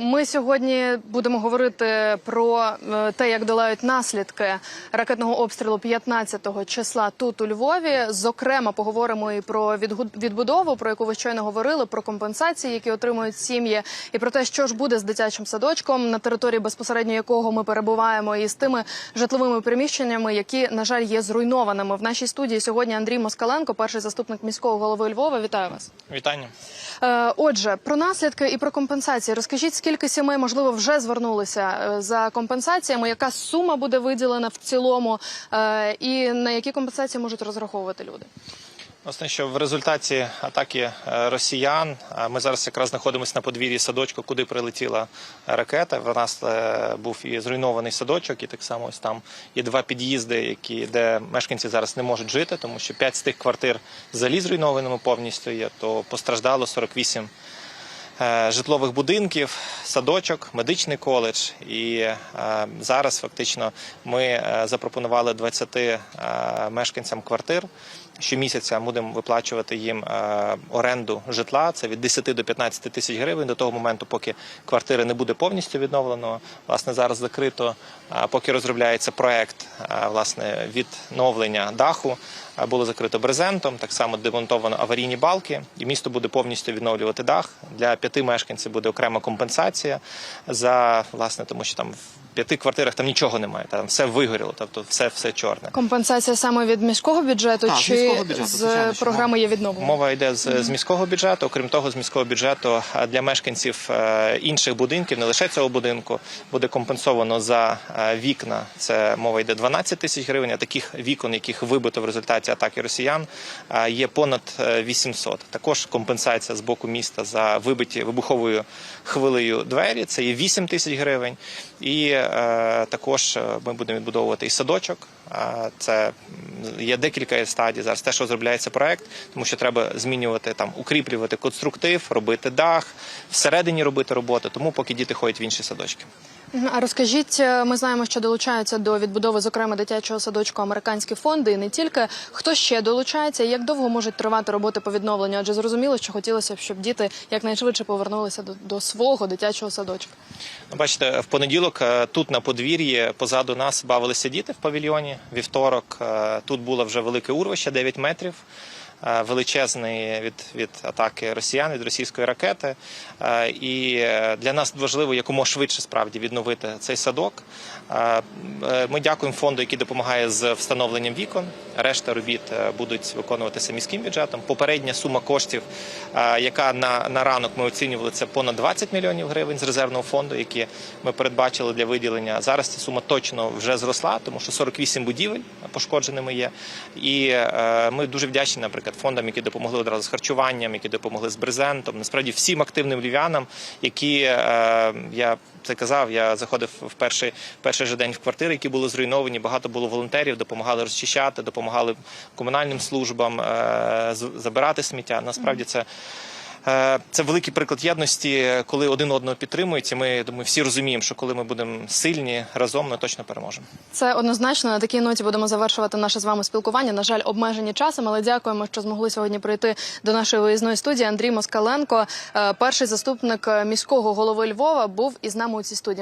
Ми сьогодні будемо говорити про е, те, як долають наслідки ракетного обстрілу 15-го числа тут у Львові. Зокрема, поговоримо і про відбудову, про яку ви щойно говорили, про компенсації, які отримують сім'ї, і про те, що ж буде з дитячим садочком, на території безпосередньо якого ми перебуваємо, і з тими житловими приміщеннями, які на жаль є зруйнованими. В нашій студії сьогодні Андрій Москаленко, перший заступник міського голови Львова. Вітаю вас. Вітання. Е, Отже, про наслідки і про компенсації. Розкажіть, скільки сімей можливо вже звернулися е, за компенсаціями? Яка сума буде виділена в цілому, е, і на які компенсації можуть розраховувати люди? Власне, що в результаті атаки е, росіян ми зараз якраз знаходимося на подвір'ї садочку, куди прилетіла ракета. В нас був і зруйнований садочок, і так само ось там є два під'їзди, які де мешканці зараз не можуть жити, тому що п'ять з тих квартир взагалі зруйнованими повністю є. То постраждало 48 е, житлових будинків, садочок, медичний коледж. І е, зараз фактично ми е, запропонували 20 е, мешканцям квартир. Щомісяця будемо виплачувати їм е, оренду житла. Це від 10 до 15 тисяч гривень до того моменту, поки квартири не буде повністю відновлено. Власне, зараз закрито, поки розробляється проект е, власне відновлення даху. е, Було закрито брезентом, так само демонтовано аварійні балки, і місто буде повністю відновлювати дах. Для п'яти мешканців буде окрема компенсація за власне, тому що там в п'яти квартирах там нічого немає, там все вигоріло, тобто все, все чорне. Компенсація саме від міського бюджету Так, чи міського бюджету, з звичайно, програми є відновлення? Мова йде з, з міського бюджету. Окрім того, з міського бюджету для мешканців е, інших будинків, не лише цього будинку, буде компенсовано за е, вікна. Це мова йде 12 тисяч гривень. А таких вікон, яких вибито в результаті атаки росіян, е, є понад е, 800. Також компенсація з боку міста за вибиті вибуховою хвилею двері. Це є 8 тисяч гривень. І е, також е, ми будемо відбудовувати і садочок. Це є декілька стадій зараз. Те, що розробляється проект, тому що треба змінювати там, укріплювати конструктив, робити дах, всередині робити роботи. Тому поки діти ходять в інші садочки. А розкажіть, е, ми знаємо, що долучаються до відбудови, зокрема дитячого садочку американські фонди, і не тільки хто ще долучається, як довго можуть тривати роботи по відновленню? Адже зрозуміло, що хотілося б, щоб діти якнайшвидше повернулися до, до свого дитячого садочка. Ну, Бачите, в понеділок е, тут на подвір'ї позаду нас бавилися діти в павільйоні. Вівторок е, тут було вже велике урвище 9 метрів. Е, Величезний від, від атаки росіян, від російської ракети. Е, І е, для нас важливо якомога швидше справді відновити цей садок. Ми дякуємо фонду, який допомагає з встановленням вікон. Решта робіт будуть виконуватися міським бюджетом. Попередня сума коштів, яка на, на ранок ми оцінювали, це понад 20 мільйонів гривень з резервного фонду, які ми передбачили для виділення. Зараз ця сума точно вже зросла, тому що 48 будівель пошкодженими є. І ми дуже вдячні, наприклад, фондам, які допомогли одразу з харчуванням, які допомогли з брезентом. Насправді всім активним львів'янам, які е, я це казав, я заходив в перший, перший же день в квартири, які були зруйновані. Багато було волонтерів, допомагали розчищати, допомагали комунальним службам е, забирати сміття. Насправді це. Е, Це великий приклад єдності, коли один одного підтримують. І ми думаю, всі розуміємо, що коли ми будемо сильні разом, ми точно переможемо. Це однозначно на такій ноті будемо завершувати наше з вами спілкування. На жаль, обмежені часом, але дякуємо, що змогли сьогодні прийти до нашої виїзної студії. Андрій Москаленко, е, перший заступник міського голови Львова, був із нами у цій студії.